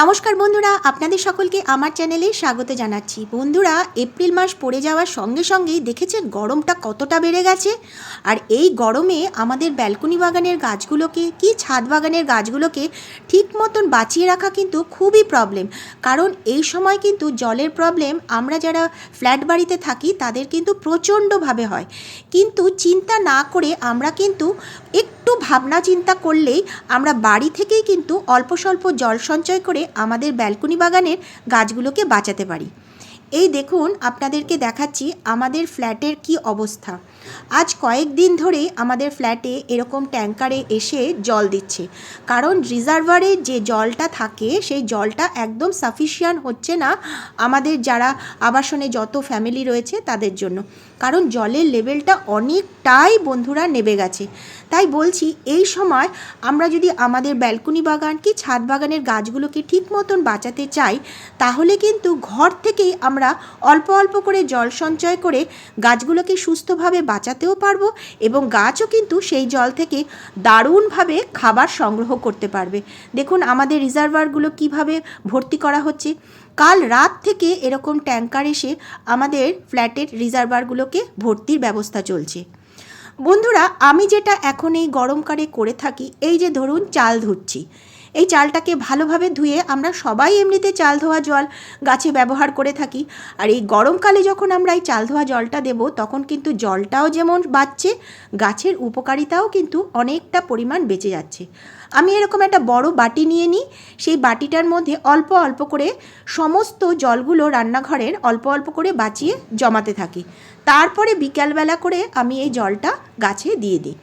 নমস্কার বন্ধুরা, আপনাদের সকলকে আমার চ্যানেলে স্বাগত জানাচ্ছি। বন্ধুরা, এপ্রিল মাস পড়ে যাওয়ার সঙ্গে সঙ্গেই দেখেছেন গরমটা কতটা বেড়ে গেছে? আর এই গরমে আমাদের ব্যালকনি বাগানের গাছগুলোকে, কি ছাদ বাগানের গাছগুলোকে ঠিক মতন বাঁচিয়ে রাখা কিন্তু খুবই প্রবলেম কারণ এই সময় কিন্তু জলের প্রবলেম আমরা যারা ফ্ল্যাট বাড়িতে থাকি তাদের কিন্তু প্রচণ্ডভাবে হয়। কিন্তু চিন্তা না করে আমরা কিন্তু একটু ভাবনা চিন্তা করলেই আমরা বাড়ি থেকেই কিন্তু অল্প স্বল্প জল সঞ্চয় করে আমাদের ব্যালকনি বাগানের গাছগুলোকে বাঁচাতে পারি। এই দেখুন, আপনাদেরকে দেখাচ্ছি আমাদের ফ্ল্যাটের কি অবস্থা। আজ কয়েকদিন ধরে আমাদের ফ্ল্যাটে এরকম ট্যাঙ্কারে এসে জল দিচ্ছে। কারণ রিজার্ভারে যে জলটা থাকে, সেই জলটা একদম সাফিসিয়ান্ট হচ্ছে না আমাদের যারা আবাসনে যত ফ্যামিলি রয়েছে তাদের জন্য। কারণ জলের লেভেলটা অনেকটাই বন্ধুরা নেবে গেছে। তাই বলছি, এই সময় আমরা যদি আমাদের ব্যালকনি বাগান কি ছাদ বাগানের গাছগুলোকে ঠিক মতন বাঁচাতে চাই, তাহলে কিন্তু ঘর থেকেই আমরা অল্প অল্প করে জল সঞ্চয় করে গাছগুলোকে সুস্থভাবে বাঁচাতেও পারব এবং গাছও কিন্তু সেই জল থেকে দারুণভাবে খাবার সংগ্রহ করতে পারবে। দেখুন, আমাদের রিজার্ভারগুলো কীভাবে ভর্তি করা হচ্ছে। কাল রাত থেকে এরকম ট্যাঙ্কার এসে আমাদের ফ্ল্যাটের রিজার্ভারগুলোকে ভর্তির ব্যবস্থা চলছে। বন্ধুরা, আমি যেটা এখন এই গরমকালে করে থাকি, এই যে ধরুন, চাল ধুচ্ছি। এই চালটাকে ভালোভাবে ধুয়ে আমরা সবাই এমনিতে চাল ধোয়া জল গাছে ব্যবহার করে থাকি। আর এই গরমকালে যখন আমরা এই চাল ধোয়া জলটা দেব, তখন কিন্তু জলটাও যেমন বাঁচছে গাছের উপকারিতাও কিন্তু অনেকটা পরিমাণ বেঁচে যাচ্ছে। আমি এরকম একটা বড় বাটি নিয়ে নিই, সেই বাটিটার মধ্যে অল্প অল্প করে সমস্ত জলগুলো রান্নাঘরের অল্প অল্প করে বাঁচিয়ে জমাতে থাকি। তারপরে বিকালবেলা করে আমি এই জলটা গাছে দিয়ে দিই।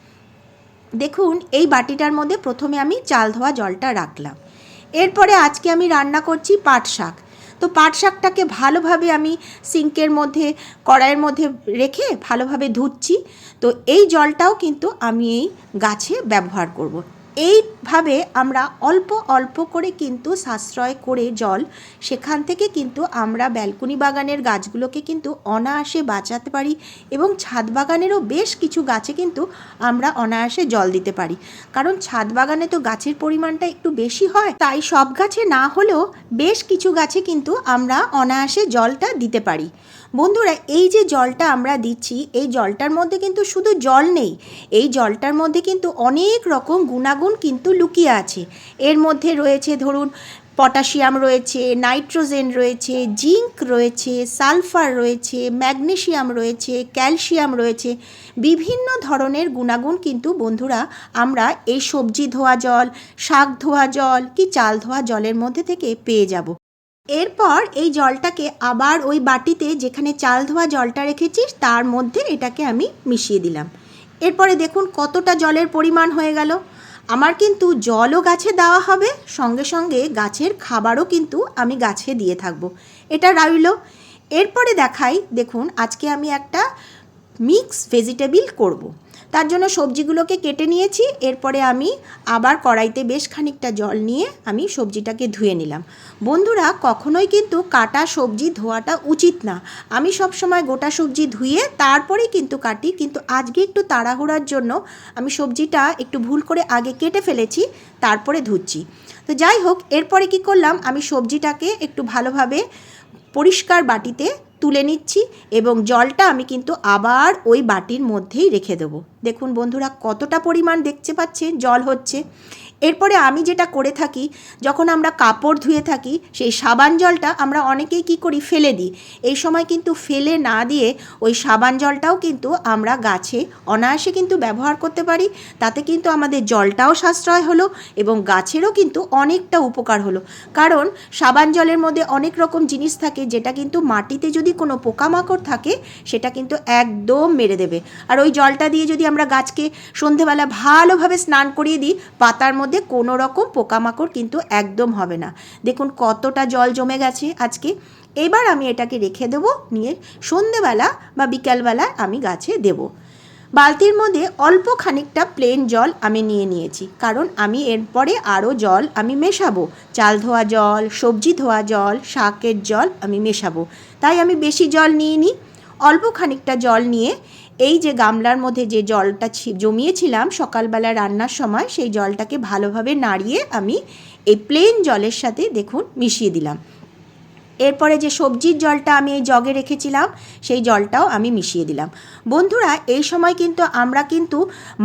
দেখুন, এই বাটিটার মধ্যে প্রথমে আমি চাল ধোয়া জলটা রাখলাম। এরপরে আজকে আমি রান্না করছি পাট শাক। তো পাট শাকটাকে ভালোভাবে আমি সিঙ্কের মধ্যে, কড়াইয়ের মধ্যে রেখে ভালোভাবে ধুচ্ছি। তো এই জলটাও কিন্তু আমি এই গাছে ব্যবহার করব। এইভাবে আমরা অল্প অল্প করে কিন্তু সাশ্রয় করে জল সেখান থেকে কিন্তু আমরা ব্যালকনি বাগানের গাছগুলোকে কিন্তু অনায়াসে বাঁচাতে পারি এবং ছাদ বাগানেরও বেশ কিছু গাছে কিন্তু আমরা অনায়াসে জল দিতে পারি। কারণ ছাদ বাগানে তো গাছের পরিমাণটা একটু বেশি হয়, তাই সব গাছে না হলেও বেশ কিছু গাছে কিন্তু আমরা অনায়াসে জলটা দিতে পারি। বন্ধুরা, এই যে জলটা আমরা দিচ্ছি, এই জলটার মধ্যে কিন্তু শুধু জল নেই, এই জলটার মধ্যে কিন্তু অনেক রকম গুণাগুণ কিন্তু লুকিয়ে আছে। এর মধ্যে রয়েছে ধরুন, পটাশিয়াম রয়েছে, নাইট্রোজেন রয়েছে, জিঙ্ক রয়েছে, সালফার রয়েছে, ম্যাগনেশিয়াম রয়েছে, ক্যালসিয়াম রয়েছে। বিভিন্ন ধরনের গুণাগুণ কিন্তু বন্ধুরা, আমরা এই সবজি ধোয়া জল, শাক ধোয়া জল, কি চাল ধোয়া জলের মধ্যে থেকে পেয়ে যাব। এরপর এই জলটাকে আবার ওই বাটিতে যেখানে চাল ধোয়া জলটা রেখেছি তার মধ্যে এটাকে আমি মিশিয়ে দিলাম। এরপরে দেখুন কতটা জলের পরিমাণ হয়ে গেল। আমার কিন্তু জলও গাছে দেওয়া হবে, সঙ্গে সঙ্গে গাছের খাবারও কিন্তু আমি গাছে দিয়ে থাকব। এটা রইল। এরপরে দেখাই, দেখুন আজকে আমি একটা মিক্স ভেজিটেবিল করব। তার জন্য সবজিগুলোকে কেটে নিয়েছি, এরপরে আমি আবার কড়াইতে বেশ খানিকটা জল নিয়ে আমি সবজিটাকে ধুয়ে নিলাম। বন্ধুরা, কখনোই কিন্তু কাটা সবজি ধোয়াটা উচিত না। আমি সব সময় গোটা সবজি ধুয়ে, তারপরেই কিন্তু কাটি, কিন্তু আজকে একটু তাড়াহুড়ার জন্য আমি সবজিটা একটু ভুল করে আগে কেটে ফেলেছি, তারপরে ধুচ্ছি। তো যাই হোক, এরপরে কি করলাম, আমি সবজিটাকে একটু ভালোভাবে পরিষ্কার বাটিতে তুলে নিচ্ছি এবং জলটা আমি কিন্তু আবার ওই বাটির মধ্যেই রেখে দেবো। দেখুন বন্ধুরা কতটা পরিমাণ দেখতে পাচ্ছে জল হচ্ছে। এরপরে আমি যেটা করে থাকি, যখন আমরা কাপড় ধুয়ে থাকি, সেই সাবান জলটা আমরা অনেকেই কি করি, ফেলে দিই। এই সময় কিন্তু ফেলে না দিয়ে ওই সাবান জলটাও কিন্তু আমরা গাছে অনায়াসে কিন্তু ব্যবহার করতে পারি। তাতে কিন্তু আমাদের জলটাও সাশ্রয় হলো এবং গাছেরও কিন্তু অনেকটা উপকার হলো। কারণ সাবান জলের মধ্যে অনেক রকম জিনিস থাকে, যেটা কিন্তু মাটিতে যদি কোনো পোকামাকড় থাকে, সেটা কিন্তু একদম মেরে দেবে। আর ওই জলটা দিয়ে যদি আমরা গাছকে সন্ধেবেলা ভালোভাবে স্নান করিয়ে দিই, পাতার মধ্যে কোনো রকম পোকামাকড় কিন্তু একদম হবে না। দেখুন কতটা জল জমে গেছে আজকে। এবার আমি এটাকে রেখে দেবো, নিয়ে সন্ধেবেলা বা বিকালবেলা আমি গাছে দেবো। বালতির মধ্যে অল্প খানিকটা প্লেন জল আমি নিয়ে নিয়েছি, কারণ আমি এরপরে আরও জল আমি মেশাবো। চাল ধোয়া জল, সবজি ধোয়া জল, শাকের জল আমি মেশাবো। তাই আমি বেশি জল নিয়ে নিই অল্প খানিকটা জল নিয়ে এই যে গামলার মধ্যে যে জলটা জমিয়েছিলাম সকালবেলা রান্নার সময়, সেই জলটাকে ভালোভাবে নাড়িয়ে আমি এই প্লেন জলের সাথে দেখুন মিশিয়ে দিলাম। এরপরে যে সবজির জলটা আমি এই জগে রেখেছিলাম, সেই জলটাও আমি মিশিয়ে দিলাম। বন্ধুরা, এই সময় কিন্তু আমরা কিন্তু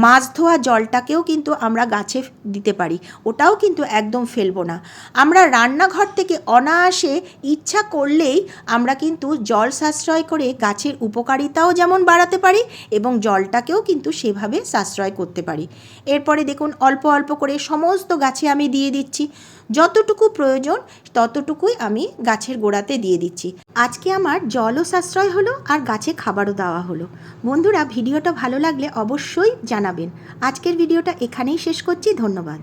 মাছ ধোয়া জলটাকেও কিন্তু আমরা গাছে দিতে পারি। ওটাও কিন্তু একদম ফেলব না। আমরা রান্নাঘর থেকে অনায়াসে ইচ্ছা করলেই আমরা কিন্তু জল সাশ্রয় করে গাছের উপকারিতাও যেমন বাড়াতে পারি এবং জলটাকেও কিন্তু সেভাবে সাশ্রয় করতে পারি। এরপরে দেখুন, অল্প অল্প করে সমস্ত গাছে আমি দিয়ে দিচ্ছি। যতটুকু প্রয়োজন ততটুকুই আমি গাছের গোড়াতে দিয়ে দিচ্ছি। আজকে আমার জলও সাশ্রয় হলো আর গাছে খাবারও দেওয়া হলো। বন্ধুরা ভিডিওটা ভালো লাগলে অবশ্যই জানাবেন। আজকের ভিডিওটা এখানেই শেষ করছি ধন্যবাদ।